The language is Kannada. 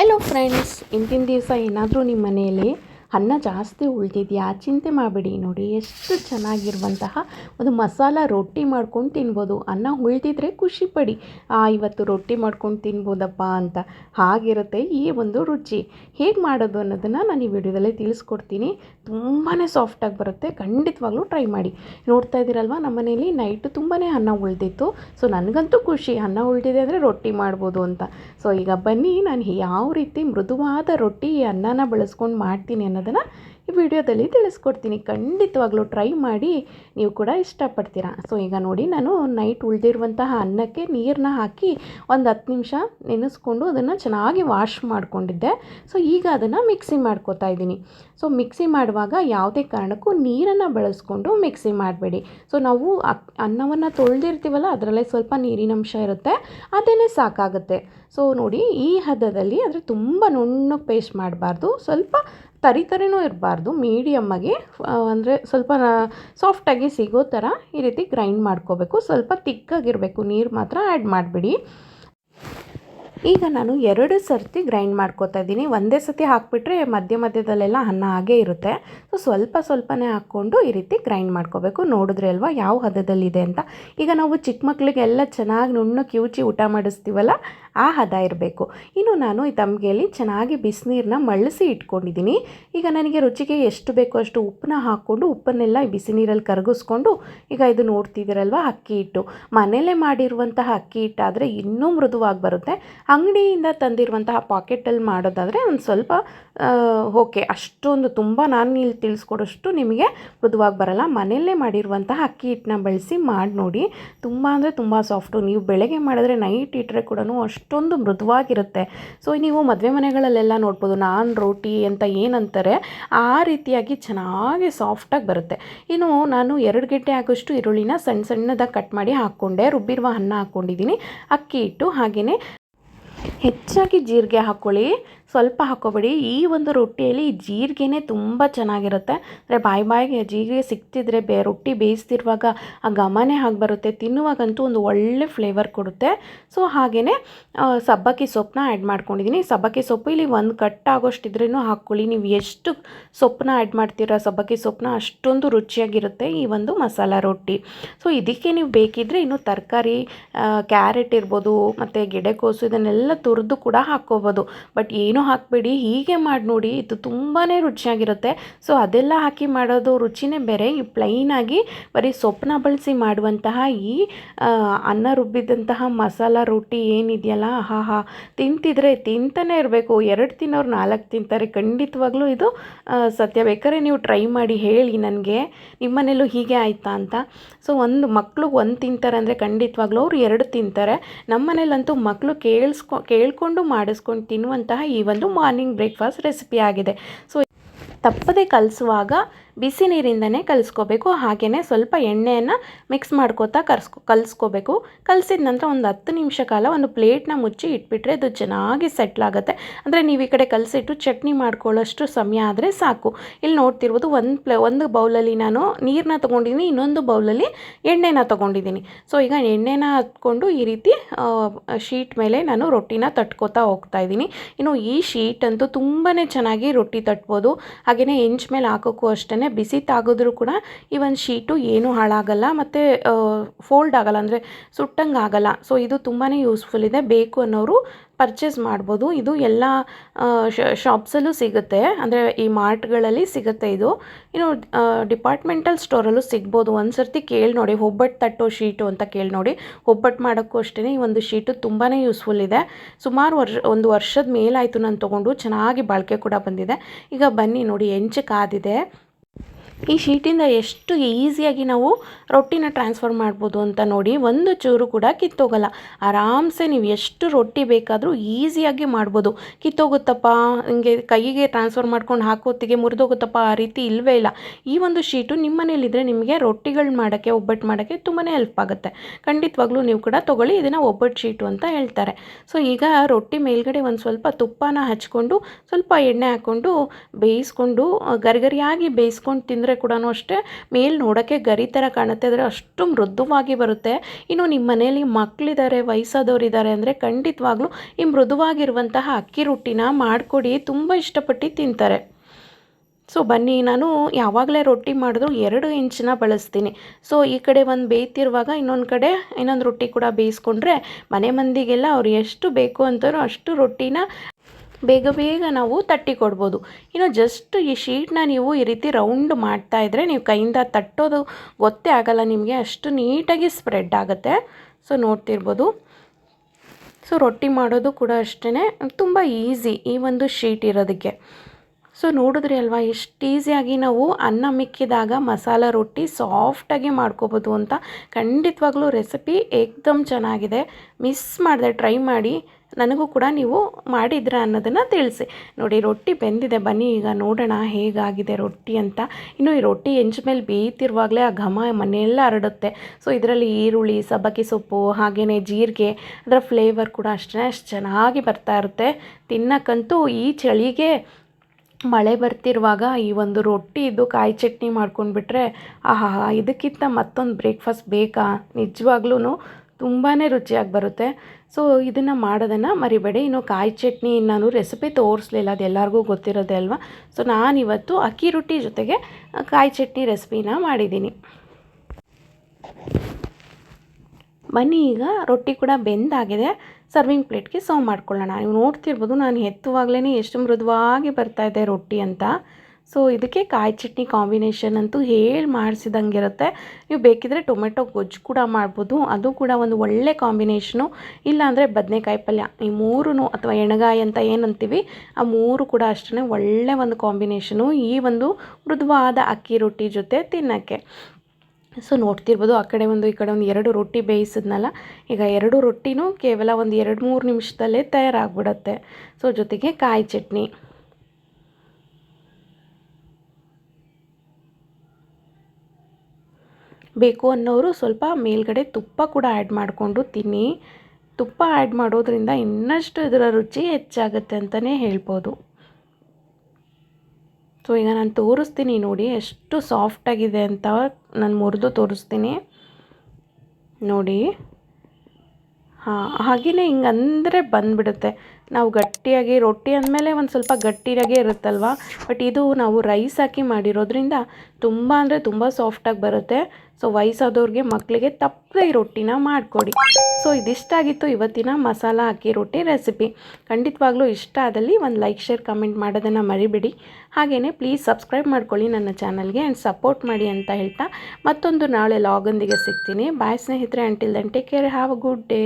ಹಲೋ ಫ್ರೆಂಡ್ಸ್ ಇಂದಿನ ದಿವಸ ಏನಾದರೂ ನಿಮ್ಮ ಮನೆಯಲ್ಲಿ ಅನ್ನ ಜಾಸ್ತಿ ಉಳಿದಿದೆಯಾ? ಚಿಂತೆ ಮಾಡಬೇಡಿ ನೋಡಿ. ಎಷ್ಟು ಚೆನ್ನಾಗಿರುವಂತಹ ಒಂದು ಮಸಾಲ ರೊಟ್ಟಿ ಮಾಡ್ಕೊಂಡು ತಿನ್ಬೋದು. ಅನ್ನ ಉಳಿದಿದ್ರೆ ಖುಷಿ ಪಡಿ. ಆ, ಇವತ್ತು ರೊಟ್ಟಿ ಮಾಡ್ಕೊಂಡು ತಿನ್ಬೋದಪ್ಪ ಅಂತ. ಹಾಗಿರುತ್ತೆ ಈ ಒಂದು ರುಚಿ. ಹೇಗೆ ಮಾಡೋದು ಅನ್ನೋದನ್ನು ನಾನು ಈ ವಿಡಿಯೋದಲ್ಲೇ ತಿಳಿಸ್ಕೊಡ್ತೀನಿ. ತುಂಬಾ ಸಾಫ್ಟಾಗಿ ಬರುತ್ತೆ. ಖಂಡಿತವಾಗ್ಲೂ ಟ್ರೈ ಮಾಡಿ. ನೋಡ್ತಾ ಇದ್ದೀರಲ್ವ, ನಮ್ಮ ಮನೇಲಿ ನೈಟ್ ತುಂಬಾ ಅನ್ನ ಉಳಿದಿತ್ತು. ಸೊ ನನಗಂತೂ ಖುಷಿ. ಅನ್ನ ಉಳಿದಿದೆ ಅಂದರೆ ರೊಟ್ಟಿ ಮಾಡ್ಬೋದು ಅಂತ. ಸೊ ಈಗ ಬನ್ನಿ, ನಾನು ಯಾವ ರೀತಿ ಮೃದುವಾದ ರೊಟ್ಟಿ ಅನ್ನನ ಬಳಸ್ಕೊಂಡು ಮಾಡ್ತೀನಿ ಅನ್ನೋದನ್ನು ಈ ವಿಡಿಯೋದಲ್ಲಿ ತಿಳಿಸ್ಕೊಡ್ತೀನಿ. ಖಂಡಿತವಾಗ್ಲೂ ಟ್ರೈ ಮಾಡಿ ನೀವು ಕೂಡ ಇಷ್ಟಪಡ್ತೀರಾ. ಸೊ ಈಗ ನೋಡಿ ನಾನು ನೈಟ್ ಉಳಿದಿರುವಂತಹ ಅನ್ನಕ್ಕೆ ನೀರನ್ನ ಹಾಕಿ ಒಂದು ಹತ್ತು ನಿಮಿಷ ನೆನೆಸ್ಕೊಂಡು ಅದನ್ನು ಚೆನ್ನಾಗಿ ವಾಶ್ ಮಾಡಿಕೊಂಡಿದ್ದೆ. ಸೊ ಈಗ ಅದನ್ನು ಮಿಕ್ಸಿ ಮಾಡ್ಕೋತಾ ಇದ್ದೀನಿ. ಸೊ ಮಿಕ್ಸಿ ಮಾಡುವಾಗ ಯಾವುದೇ ಕಾರಣಕ್ಕೂ ನೀರನ್ನು ಬಳಸ್ಕೊಂಡು ಮಿಕ್ಸಿ ಮಾಡಬೇಡಿ. ಸೊ ನಾವು ಅನ್ನವನ್ನು ತೊಳೆದಿರ್ತೀವಲ್ಲ ಅದರಲ್ಲೇ ಸ್ವಲ್ಪ ನೀರಿನಂಶ ಇರುತ್ತೆ. ಅದೇ ಸಾಕಾಗುತ್ತೆ. ಸೊ ನೋಡಿ ಈ ಹದದಲ್ಲಿ ಅಂದರೆ ತುಂಬ ನುಣ್ಣಗೆ ಪೇಸ್ಟ್ ಮಾಡಬಾರ್ದು. ಸ್ವಲ್ಪ ತರಿ ತರಿನೂ ಇರಬಾರ್ದು ಮೀಡಿಯಮ್ಮಾಗಿ ಅಂದರೆ ಸ್ವಲ್ಪ ಸಾಫ್ಟಾಗಿ ಸಿಗೋ ಥರ ಈ ರೀತಿ ಗ್ರೈಂಡ್ ಮಾಡ್ಕೋಬೇಕು. ಸ್ವಲ್ಪ ತಿಕ್ಕಾಗಿರಬೇಕು. ನೀರು ಮಾತ್ರ ಆ್ಯಡ್ ಮಾಡಿಬಿಡಿ. ಈಗ ನಾನು ಎರಡು ಸರ್ತಿ ಗ್ರೈಂಡ್ ಮಾಡ್ಕೋತಾ ಇದ್ದೀನಿ. ಒಂದೇ ಸತಿ ಹಾಕಿಬಿಟ್ರೆ ಮಧ್ಯ ಮಧ್ಯದಲ್ಲೆಲ್ಲ ಅನ್ನ ಹಾಗೆ ಇರುತ್ತೆ. ಸೊ ಸ್ವಲ್ಪ ಸ್ವಲ್ಪನೇ ಹಾಕ್ಕೊಂಡು ಈ ರೀತಿ ಗ್ರೈಂಡ್ ಮಾಡ್ಕೋಬೇಕು. ನೋಡಿದ್ರೆ ಅಲ್ವಾ? ಯಾವ ಹದದಲ್ಲಿದೆ ಅಂತ. ಈಗ ನಾವು ಚಿಕ್ಕ ಮಕ್ಕಳಿಗೆಲ್ಲ ಚೆನ್ನಾಗಿ ನುಣ್ಣು ಕಿವುಚಿ ಊಟ ಮಾಡಿಸ್ತೀವಲ್ಲ? ಆ ಹದ ಇರಬೇಕು. ಇನ್ನು ನಾನು ಈ ತಮಗೆಯಲ್ಲಿ ಚೆನ್ನಾಗಿ ಬಿಸಿನೀರನ್ನ ಮಳ್ಳಿಸಿ ಇಟ್ಕೊಂಡಿದ್ದೀನಿ. ಈಗ ನನಗೆ ರುಚಿಗೆ ಎಷ್ಟು ಬೇಕೋ ಅಷ್ಟು ಉಪ್ಪನ್ನ ಹಾಕ್ಕೊಂಡು ಉಪ್ಪನ್ನೆಲ್ಲ ಈ ಬಿಸಿ ನೀರಲ್ಲಿ ಕರಗಿಸ್ಕೊಂಡು ಈಗ ಇದು ನೋಡ್ತಿದ್ದೀರಲ್ವ, ಅಕ್ಕಿ ಹಿಟ್ಟು. ಮನೆಯಲ್ಲೇ ಮಾಡಿರುವಂತಹ ಅಕ್ಕಿ ಹಿಟ್ಟಾದರೆ ಇನ್ನೂ ಮೃದುವಾಗಿ ಬರುತ್ತೆ. ಅಂಗಡಿಯಿಂದ ತಂದಿರುವಂತಹ ಪಾಕೆಟಲ್ಲಿ ಮಾಡೋದಾದರೆ ಒಂದು ಸ್ವಲ್ಪ ಓಕೆ, ಅಷ್ಟೊಂದು ತುಂಬ ನಾನು ಇಲ್ಲಿ ತಿಳಿಸ್ಕೊಡೋಷ್ಟು ನಿಮಗೆ ಮೃದುವಾಗಿ ಬರಲ್ಲ. ಮನೆಯಲ್ಲೇ ಮಾಡಿರುವಂತಹ ಅಕ್ಕಿ ಹಿಟ್ಟನ್ನ ಬಳಸಿ ಮಾಡಿ ನೋಡಿ. ತುಂಬ ಅಂದರೆ ತುಂಬ ಸಾಫ್ಟು ನೀವು ಬೆಳಗ್ಗೆ ಮಾಡಿದ್ರೆ ನೈಟ್ ಇಟ್ಟರೆ ಕೂಡ ಅಷ್ಟೊಂದು ಮೃದುವಾಗಿರುತ್ತೆ. ಸೊ ನೀವು ಮದುವೆ ಮನೆಗಳಲ್ಲೆಲ್ಲ ನೋಡ್ಬೋದು, ನಾನ್ ರೋಟಿ ಅಂತ ಏನಂತಾರೆ, ಆ ರೀತಿಯಾಗಿ ಚೆನ್ನಾಗಿ ಸಾಫ್ಟಾಗಿ ಬರುತ್ತೆ. ಇನ್ನು ನಾನು ಎರಡು ಗಂಟೆ ಆಗೋಷ್ಟು ಈರುಳ್ಳಿನ ಸಣ್ಣ ಸಣ್ಣದಾಗಿ ಕಟ್ ಮಾಡಿ ಹಾಕ್ಕೊಂಡೆ, ರುಬ್ಬಿರುವ ಅನ್ನ ಹಾಕ್ಕೊಂಡಿದ್ದೀನಿ. ಅಕ್ಕಿ ಇಟ್ಟು ಹಾಗೆಯೇ ಹೆಚ್ಚಾಗಿ ಜೀರಿಗೆ ಹಾಕ್ಕೊಳ್ಳಿ ಸ್ವಲ್ಪ ಹಾಕ್ಕೊಬೇಡಿ ಈ ಒಂದು ರೊಟ್ಟಿಯಲ್ಲಿ ಜೀರಿಗೆನೇ ತುಂಬ ಚೆನ್ನಾಗಿರುತ್ತೆ. ಅಂದರೆ ಬಾಯಿ ಬಾಯಿಗೆ ಜೀರಿಗೆ ಸಿಕ್ತಿದ್ರೆ ಬೇ, ರೊಟ್ಟಿ ಬೇಯಿಸ್ತಿರುವಾಗ ಆ ಘಮನೇ ಆಗಿ ಬರುತ್ತೆ. ತಿನ್ನುವಾಗಂತೂ ಒಂದು ಒಳ್ಳೆ ಫ್ಲೇವರ್ ಕೊಡುತ್ತೆ. ಸೊ ಹಾಗೆಯೇ ಸಬ್ಬಕ್ಕಿ ಸೊಪ್ಪನ್ನ ಆ್ಯಡ್ ಮಾಡ್ಕೊಂಡಿದ್ದೀನಿ ಸಬ್ಬಕ್ಕಿ ಸೊಪ್ಪು ಇಲ್ಲಿ ಒಂದು ಕಟ್ ಆಗೋಷ್ಟಿದ್ರೂ ಹಾಕ್ಕೊಳ್ಳಿ ನೀವು ಎಷ್ಟು ಸೊಪ್ಪನ್ನ ಆ್ಯಡ್ ಮಾಡ್ತೀರಾ ಸಬ್ಬಕ್ಕಿ ಸೊಪ್ಪನ್ನ, ಅಷ್ಟೊಂದು ರುಚಿಯಾಗಿರುತ್ತೆ ಈ ಒಂದು ಮಸಾಲ ರೊಟ್ಟಿ. ಸೊ ಇದಕ್ಕೆ ನೀವು ಬೇಕಿದ್ದರೆ ಇನ್ನು ತರಕಾರಿ ಕ್ಯಾರೆಟ್ ಇರ್ಬೋದು, ಮತ್ತು ಗೆಡೆಕೋಸು ಇದನ್ನೆಲ್ಲ ತುರಿದು ಕೂಡ ಹಾಕ್ಕೋಬೋದು. ಬಟ್ ಏನು ಹಾಕಬೇಡಿ, ಹೀಗೆ ಮಾಡಿ ನೋಡಿ, ಇದು ತುಂಬಾ ರುಚಿಯಾಗಿರುತ್ತೆ. ಸೊ ಅದೆಲ್ಲ ಹಾಕಿ ಮಾಡೋದು ರುಚಿನೇ ಬೇರೆ. ಈ ಪ್ಲೈನಾಗಿ ಬರೀ ಸೊಪ್ಪನ್ನ ಬಳಸಿ ಮಾಡುವಂತಹ ಈ ಅನ್ನ ರುಬ್ಬಿದಂತಹ ಮಸಾಲ ರೊಟ್ಟಿ ಏನಿದೆಯಲ್ಲ ಹಾ ಹಾ ತಿಂತಿದ್ರೆ ತಿಂತಾನೆ ಇರಬೇಕು. ಎರಡು ತಿನ್ನೋರು ನಾಲ್ಕು ತಿಂತಾರೆ. ಖಂಡಿತವಾಗ್ಲೂ ಇದು ಸತ್ಯ. ಬೇಕಾದ್ರೆ ನೀವು ಟ್ರೈ ಮಾಡಿ ಹೇಳಿ ನನಗೆ. ನಿಮ್ಮನೇಲೂ ಹೀಗೆ ಆಯಿತಾ ಅಂತ. ಸೊ ಒಂದು ಮಕ್ಕಳು ಒಂದು ತಿಂತಾರೆ ಅಂದರೆ ಖಂಡಿತವಾಗ್ಲೂ ಅವರು ಎರಡು ತಿಂತಾರೆ. ನಮ್ಮ ಮನೇಲಂತೂ ಮಕ್ಕಳು ಕೇಳಿಸ್ಕೊ ಕೇಳಿಕೊಂಡು ಮಾಡಿಸ್ಕೊಂಡು ತಿನ್ನುವಂತಹ ಈ ಒಂದು ಮಾರ್ನಿಂಗ್ ಬ್ರೇಕ್ಫಾಸ್ಟ್ ರೆಸಿಪಿ ಆಗಿದೆ. ಸೊ ತಪ್ಪದೆ ಕಲಿಸುವಾಗ ಬಿಸಿ ನೀರಿಂದನೇ ಕಲಿಸ್ಕೋಬೇಕು. ಹಾಗೆಯೇ ಸ್ವಲ್ಪ ಎಣ್ಣೆಯನ್ನು ಮಿಕ್ಸ್ ಮಾಡ್ಕೋತಾ ಕರ್ಸ್ಕೊ, ಕಲಿಸ್ಕೋಬೇಕು. ಕಲಿಸಿದ ನಂತರ ಒಂದು ಹತ್ತು ನಿಮಿಷ ಕಾಲ ಒಂದು ಪ್ಲೇಟ್ನ ಮುಚ್ಚಿ ಇಟ್ಬಿಟ್ರೆ ಅದು ಚೆನ್ನಾಗಿ ಸೆಟ್ಲಾಗುತ್ತೆ ಅಂದರೆ ನೀವು ಈ ಕಡೆ ಕಲಸಿಟ್ಟು ಚಟ್ನಿ ಮಾಡ್ಕೊಳ್ಳೋಷ್ಟು ಸಮಯ ಆದರೆ ಸಾಕು. ಇಲ್ಲಿ ನೋಡ್ತಿರ್ಬೋದು ಒಂದು ಪ್ಲೇ, ಒಂದು ಬೌಲಲ್ಲಿ ನಾನು ನೀರನ್ನ ತೊಗೊಂಡಿದ್ದೀನಿ ಇನ್ನೊಂದು ಬೌಲಲ್ಲಿ ಎಣ್ಣೆನ ತೊಗೊಂಡಿದ್ದೀನಿ ಸೊ ಈಗ ಎಣ್ಣೆನ ಹತ್ಕೊಂಡು ಈ ರೀತಿ ಶೀಟ್ ಮೇಲೆ ನಾನು ರೊಟ್ಟಿನ ತಟ್ಕೋತಾ ಹೋಗ್ತಾ ಇದ್ದೀನಿ. ಇನ್ನು ಈ ಶೀಟ್ ಅಂತೂ ತುಂಬಾ ಚೆನ್ನಾಗಿ ರೊಟ್ಟಿ ತಟ್ಬೋದು. ಹಾಗೆಯೇ ಹೆಂಚ್ ಮೇಲೆ ಹಾಕೋಕ್ಕೂ ಅಷ್ಟೇ ಬಿಸಿ ತಾಗಿದ್ರು ಕೂಡ ಈ ಒಂದು ಶೀಟು ಏನೂ ಹಾಳಾಗಲ್ಲ ಮತ್ತು ಫೋಲ್ಡ್ ಆಗಲ್ಲ, ಅಂದರೆ ಸುಟ್ಟಂಗೆ ಆಗಲ್ಲ. ಸೊ ಇದು ತುಂಬಾ ಯೂಸ್ಫುಲ್ ಇದೆ. ಬೇಕು ಅನ್ನೋರು ಪರ್ಚೇಸ್ ಮಾಡ್ಬೋದು. ಇದು ಎಲ್ಲ ಶಾಪ್ಸಲ್ಲೂ ಸಿಗುತ್ತೆ. ಅಂದರೆ ಈ ಮಾರ್ಟ್ಗಳಲ್ಲಿ ಸಿಗುತ್ತೆ ಇದು. ಇನ್ನು ಡಿಪಾರ್ಟ್ಮೆಂಟಲ್ ಸ್ಟೋರಲ್ಲೂ ಸಿಗ್ಬೋದು. ಒಂದು ಸರ್ತಿ ಕೇಳಿ ನೋಡಿ. ಒಬ್ಬಟ್ಟು ತಟ್ಟೋ ಶೀಟು ಅಂತ ಕೇಳಿ ನೋಡಿ. ಒಬ್ಬಟ್ಟು ಮಾಡೋಕ್ಕೂ ಅಷ್ಟೇ ಈ ಒಂದು ಶೀಟು ತುಂಬಾ ಯೂಸ್ಫುಲ್ ಇದೆ. ಸುಮಾರು ವರ್ಷ, ಒಂದು ವರ್ಷದ ಮೇಲಾಯಿತು ನಾನು ತೊಗೊಂಡು. ಚೆನ್ನಾಗಿ ಬಾಳಿಕೆ ಕೂಡ ಬಂದಿದೆ. ಈಗ ಬನ್ನಿ ನೋಡಿ. ಎಂಚು ಕಾದಿದೆ. ಈ ಶೀಟಿಂದ ಎಷ್ಟು ಈಸಿಯಾಗಿ ನಾವು ರೊಟ್ಟಿನ ಟ್ರಾನ್ಸ್ಫರ್ ಮಾಡ್ಬೋದು ಅಂತ ನೋಡಿ ಒಂದು ಚೂರು ಕೂಡ ಕಿತ್ತೋಗಲ್ಲ. ಆರಾಮ್ಸೆ ನೀವು ಎಷ್ಟು ರೊಟ್ಟಿ ಬೇಕಾದರೂ ಈಸಿಯಾಗಿ ಮಾಡ್ಬೋದು. ಕಿತ್ತೋಗುತ್ತಪ್ಪ, ಹಿಂಗೆ ಕೈಗೆ ಟ್ರಾನ್ಸ್ಫರ್ ಮಾಡ್ಕೊಂಡು ಹಾಕೋತ್ತಿಗೆ ಮುರಿದೋಗುತ್ತಪ್ಪ, ಆ ರೀತಿ ಇಲ್ಲವೇ ಇಲ್ಲ. ಈ ಒಂದು ಶೀಟು ನಿಮ್ಮ ಮನೇಲಿದ್ದರೆ ನಿಮಗೆ ರೊಟ್ಟಿಗಳು ಮಾಡೋಕ್ಕೆ, ಒಬ್ಬಟ್ಟು ಮಾಡೋಕ್ಕೆ ತುಂಬಾ ಹೆಲ್ಪ್ ಆಗುತ್ತೆ. ಖಂಡಿತವಾಗ್ಲೂ ನೀವು ಕೂಡ ತೊಗೊಳ್ಳಿ, ಇದನ್ನು ಒಬ್ಬಟ್ಟು ಶೀಟು ಅಂತ ಹೇಳ್ತಾರೆ. ಸೊ, ಈಗ ರೊಟ್ಟಿ ಮೇಲ್ಗಡೆ ಒಂದು ಸ್ವಲ್ಪ ತುಪ್ಪನ ಹಚ್ಕೊಂಡು ಸ್ವಲ್ಪ ಎಣ್ಣೆ ಹಾಕ್ಕೊಂಡು ಬೇಯಿಸ್ಕೊಂಡು, ಗರಿಗರಿಯಾಗಿ ಬೇಯಿಸ್ಕೊಂಡು ತಿಂದರೆ ತಟ್ಟಿದ್ರೆ ಕೂಡ ಅಷ್ಟೇ, ಮೇಲೆ ನೋಡೋಕ್ಕೆ ಗರಿ ಥರ ಕಾಣುತ್ತೆ. ಆದರೆ ಅಷ್ಟು ಮೃದುವಾಗಿ ಬರುತ್ತೆ. ಇನ್ನು ನಿಮ್ಮ ಮನೆಯಲ್ಲಿ ಮಕ್ಕಳಿದ್ದಾರೆ ವಯಸ್ಸಾದವ್ರು ಇದ್ದಾರೆ ಅಂದರೆ ಖಂಡಿತವಾಗ್ಲೂ ಈ ಮೃದುವಾಗಿರುವಂತಹ ಅಕ್ಕಿ ರೊಟ್ಟಿನ ಮಾಡಿಕೊಡಿ, ತುಂಬ ಇಷ್ಟಪಟ್ಟು ತಿಂತಾರೆ. ಸೊ, ಬನ್ನಿ, ನಾನು ಯಾವಾಗಲೇ ರೊಟ್ಟಿ ಮಾಡಿದ್ರು ಎರಡು ಇಂಚನ್ನ ಬಳಸ್ತೀನಿ. ಸೊ, ಈ ಕಡೆ ಒಂದು ಬೇಯ್ತಿರುವಾಗ ಇನ್ನೊಂದು ಕಡೆ ಇನ್ನೊಂದು ರೊಟ್ಟಿ ಕೂಡ ಬೇಯಿಸ್ಕೊಂಡ್ರೆ ಮನೆ ಮಂದಿಗೆಲ್ಲ ಅವ್ರು ಎಷ್ಟು ಬೇಕು ಅಂತಾರೋ ಅಷ್ಟು ರೊಟ್ಟಿನ ಬೇಗ ಬೇಗ ನಾವು ತಟ್ಟಿ ಕೊಡ್ಬೋದು ಇನ್ನು ಜಸ್ಟ್ ಈ ಶೀಟ್ನ ನೀವು ಈ ರೀತಿ ರೌಂಡ್ ಮಾಡ್ತಾ ಇದ್ದರೆ ನೀವು ಕೈಯಿಂದ ತಟ್ಟೋದು ಗೊತ್ತೇ ಆಗಲ್ಲ ನಿಮಗೆ, ಅಷ್ಟು ನೀಟಾಗಿ ಸ್ಪ್ರೆಡ್ ಆಗುತ್ತೆ. ಸೊ ನೋಡ್ತಿರ್ಬೋದು. ಸೊ ರೊಟ್ಟಿ ಮಾಡೋದು ಕೂಡ ಅಷ್ಟೇ ತುಂಬ ಈಸಿ ಈ ಒಂದು ಶೀಟ್ ಇರೋದಕ್ಕೆ. ಸೊ ನೋಡಿದ್ರಿ ಅಲ್ವಾ, ಎಷ್ಟು ಈಸಿಯಾಗಿ ನಾವು ಅನ್ನ ಮಿಕ್ಕಿದಾಗ ಮಸಾಲ ರೊಟ್ಟಿ ಸಾಫ್ಟಾಗಿ ಮಾಡ್ಕೋಬೋದು ಅಂತ ಖಂಡಿತವಾಗ್ಲೂ ರೆಸಿಪಿ ಏಕ್ದಮ್ ಚೆನ್ನಾಗಿದೆ. ಮಿಸ್ ಮಾಡಿದೆ ಟ್ರೈ ಮಾಡಿ. ನನಗೂ ಕೂಡ ನೀವು ಮಾಡಿದ್ರ ಅನ್ನೋದನ್ನು ತಿಳಿಸಿ. ನೋಡಿ, ರೊಟ್ಟಿ ಬೆಂದಿದೆ, ಬನ್ನಿ ಈಗ ನೋಡೋಣ ಹೇಗಾಗಿದೆ ರೊಟ್ಟಿ ಅಂತ. ಇನ್ನು ಈ ರೊಟ್ಟಿ ಹೆಂಚ ಮೇಲೆ ಬೇಯ್ತಿರುವಾಗಲೇ ಆ ಘಮ ಮನೆಯೆಲ್ಲ ಹರಡುತ್ತೆ. ಸೊ ಇದರಲ್ಲಿ ಈರುಳ್ಳಿ, ಸಬ್ಬಕ್ಕಿ ಸೊಪ್ಪು ಹಾಗೆಯೇ ಜೀರಿಗೆ, ಅದರ ಫ್ಲೇವರ್ ಕೂಡ ಅಷ್ಟೇ ಅಷ್ಟು ಚೆನ್ನಾಗಿ ಬರ್ತಾ ಇರುತ್ತೆ. ತಿನ್ನಕ್ಕಂತೂ ಈ ಚಳಿಗೆ ಮಳೆ ಬರ್ತಿರುವಾಗ ಈ ಒಂದು ರೊಟ್ಟಿ ಇದು ಕಾಯಿ ಚಟ್ನಿ ಮಾಡ್ಕೊಂಡ್ಬಿಟ್ರೆ ಆಹಾ ಇದಕ್ಕಿಂತ ಮತ್ತೊಂದು ಬ್ರೇಕ್ಫಾಸ್ಟ್ ಬೇಕಾ? ನಿಜವಾಗ್ಲೂ ತುಂಬಾ ರುಚಿಯಾಗಿ ಬರುತ್ತೆ. ಸೊ ಇದನ್ನು ಮಾಡೋದನ್ನು ಮರಿಬೇಡಿ. ಇನ್ನು ಕಾಯಿ ಚಟ್ನಿ ನಾನು ರೆಸಿಪಿ ತೋರಿಸ್ಲಿಲ್ಲ, ಅದು ಎಲ್ಲರಿಗೂ ಗೊತ್ತಿರೋದೆ ಅಲ್ವಾ? ಸೊ ನಾನಿವತ್ತು ಅಕ್ಕಿ ರೊಟ್ಟಿ ಜೊತೆಗೆ ಕಾಯಿ ಚಟ್ನಿ ರೆಸಿಪಿನ ಮಾಡಿದ್ದೀನಿ. ಬನ್ನಿ, ಈಗ ರೊಟ್ಟಿ ಕೂಡ ಬೆಂದಾಗಿದೆ. ಸರ್ವಿಂಗ್ ಪ್ಲೇಟ್ಗೆ ಸರ್ವ್ ಮಾಡ್ಕೊಳ್ಳೋಣ. ನೀವು ನೋಡ್ತಿರ್ಬೋದು, ನಾನು ಎತ್ತುವಾಗಲೇ ಎಷ್ಟು ಮೃದುವಾಗಿ ಬರ್ತಾಯಿದೆ ರೊಟ್ಟಿ ಅಂತ. ಸೊ ಇದಕ್ಕೆ ಕಾಯಿ ಚಟ್ನಿ ಕಾಂಬಿನೇಷನ್ ಅಂತೂ ಹೇಳಿ ಮಾಡಿಸಿದಂಗೆ ಇರುತ್ತೆ ನೀವು ಬೇಕಿದ್ರೆ ಟೊಮೆಟೊ ಗೊಜ್ಜು ಕೂಡ ಮಾಡ್ಬೋದು. ಅದು ಕೂಡ ಒಂದು ಒಳ್ಳೆ ಕಾಂಬಿನೇಷನು ಇಲ್ಲಾಂದರೆ ಬದನೆಕಾಯಿ ಪಲ್ಯ. ಈ ಮೂರೂ ಅಥವಾ ಎಣಗಾಯಿ ಅಂತ ಏನಂತೀವಿ, ಆ ಮೂರು ಕೂಡ ಅಷ್ಟೇ ಒಳ್ಳೆ ಒಂದು ಕಾಂಬಿನೇಷನು ಈ ಒಂದು ಮೃದುವಾದ ಅಕ್ಕಿ ರೊಟ್ಟಿ ಜೊತೆ ತಿನ್ನೋಕ್ಕೆ. ಸೊ ನೋಡ್ತಿರ್ಬೋದು, ಆ ಕಡೆ ಒಂದು, ಈ ಕಡೆ ಒಂದು ಎರಡು ರೊಟ್ಟಿ ಬೇಯಿಸಿದ್ನಲ್ಲ, ಈಗ ಎರಡು ರೊಟ್ಟಿನೂ ಕೇವಲ ಒಂದು ಎರಡು ಮೂರು ನಿಮಿಷದಲ್ಲೇ ತಯಾರಾಗ್ಬಿಡತ್ತೆ. ಸೊ ಜೊತೆಗೆ ಕಾಯಿ ಚಟ್ನಿ. ಬೇಕು ಅನ್ನೋರು ಸ್ವಲ್ಪ ಮೇಲ್ಗಡೆ ತುಪ್ಪ ಕೂಡ ಆ್ಯಡ್ ಮಾಡಿಕೊಂಡು ತಿನ್ನಿ. ತುಪ್ಪ ಆ್ಯಡ್ ಮಾಡೋದ್ರಿಂದ ಇನ್ನಷ್ಟು ಇದರ ರುಚಿ ಹೆಚ್ಚಾಗುತ್ತೆ ಅಂತಲೇ ಹೇಳ್ಬೋದು. ಸೊ ಈಗ ನಾನು ತೋರಿಸ್ತೀನಿ ನೋಡಿ ಎಷ್ಟು ಸಾಫ್ಟಾಗಿದೆ ಅಂತ ನಾನು ಮುರಿದು ತೋರಿಸ್ತೀನಿ. ನೋಡಿ. ಹಾಂ ಹಾಗೆಯೇ ಹಿಂಗಂದರೆ ಬಂದುಬಿಡುತ್ತೆ. ನಾವು ಗಟ್ಟಿಯಾಗಿ ರೊಟ್ಟಿ ಅಂದಮೇಲೆ ಒಂದು ಸ್ವಲ್ಪ ಗಟ್ಟಿಯಾಗೆ ಇರುತ್ತಲ್ವ? ಬಟ್ ಇದು ನಾವು ರೈಸ್ ಹಾಕಿ ಮಾಡಿರೋದ್ರಿಂದ ತುಂಬ ಅಂದರೆ ತುಂಬ ಸಾಫ್ಟಾಗಿ ಬರುತ್ತೆ. ಸೊ ವಯಸ್ಸಾದವ್ರಿಗೆ ಮಕ್ಕಳಿಗೆ ತಪ್ಪದೆ ಈ ರೊಟ್ಟಿನ ಮಾಡಿಕೊಡಿ. ಸೊ ಇದಿಷ್ಟಾಗಿತ್ತು ಇವತ್ತಿನ ಮಸಾಲ ಅಕ್ಕಿ ರೊಟ್ಟಿ ರೆಸಿಪಿ. ಖಂಡಿತವಾಗ್ಲೂ ಇಷ್ಟ ಆದಲ್ಲಿ ಒಂದು ಲೈಕ್, ಶೇರ್, ಕಮೆಂಟ್ ಮಾಡೋದನ್ನು ಮರಿಬೇಡಿ. ಹಾಗೆಯೇ ಪ್ಲೀಸ್ ಸಬ್ಸ್ಕ್ರೈಬ್ ಮಾಡ್ಕೊಳ್ಳಿ ನನ್ನ ಚಾನಲ್ಗೆ ಆ್ಯಂಡ್ ಸಪೋರ್ಟ್ ಮಾಡಿ ಅಂತ ಹೇಳ್ತಾ ಮತ್ತೊಂದು ನಾಳೆ ಲಾಗೊಂದಿಗೆ ಸಿಗ್ತೀನಿ. ಬಾಯ್ ಸ್ನೇಹಿತರೆ until then take care have a good day